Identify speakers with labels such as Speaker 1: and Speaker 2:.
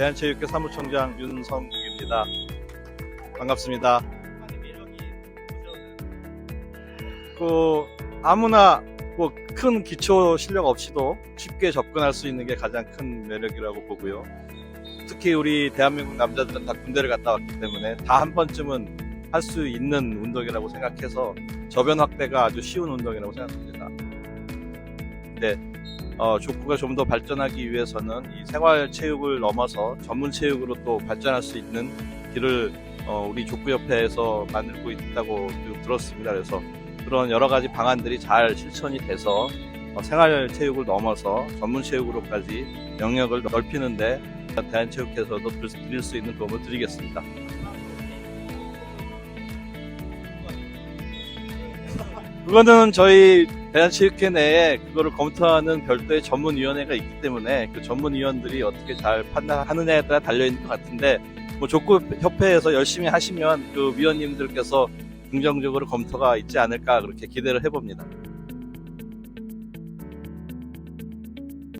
Speaker 1: 대한체육회 사무총장 윤성국입니다. 반갑습니다. 그 아무나 뭐 큰 기초 실력 없이도 쉽게 접근할 수 있는 게 가장 큰 매력이라고 보고요. 특히 우리 대한민국 남자들은 다 군대를 갔다 왔기 때문에 다 한 번쯤은 할 수 있는 운동이라고 생각해서 저변 확대가 아주 쉬운 운동이라고 생각합니다. 네, 어, 족구가 좀 더 발전하기 위해서는 이 생활 체육을 넘어서 전문 체육으로 또 발전할 수 있는 길을 어, 우리 족구협회에서 만들고 있다고 들었습니다. 그래서 그런 여러 가지 방안들이 잘 실천이 돼서 어, 생활 체육을 넘어서 전문 체육으로까지 영역을 넓히는데 대한체육회에서도 드릴 수 있는 도움을 드리겠습니다. 그거는 저희 대한체육회 내에 그거를 검토하는 별도의 전문위원회가 있기 때문에 그 전문위원들이 어떻게 잘 판단하느냐에 따라 달려있는 것 같은데 뭐 족구협회에서 열심히 하시면 그 위원님들께서 긍정적으로 검토가 있지 않을까 그렇게 기대를 해봅니다.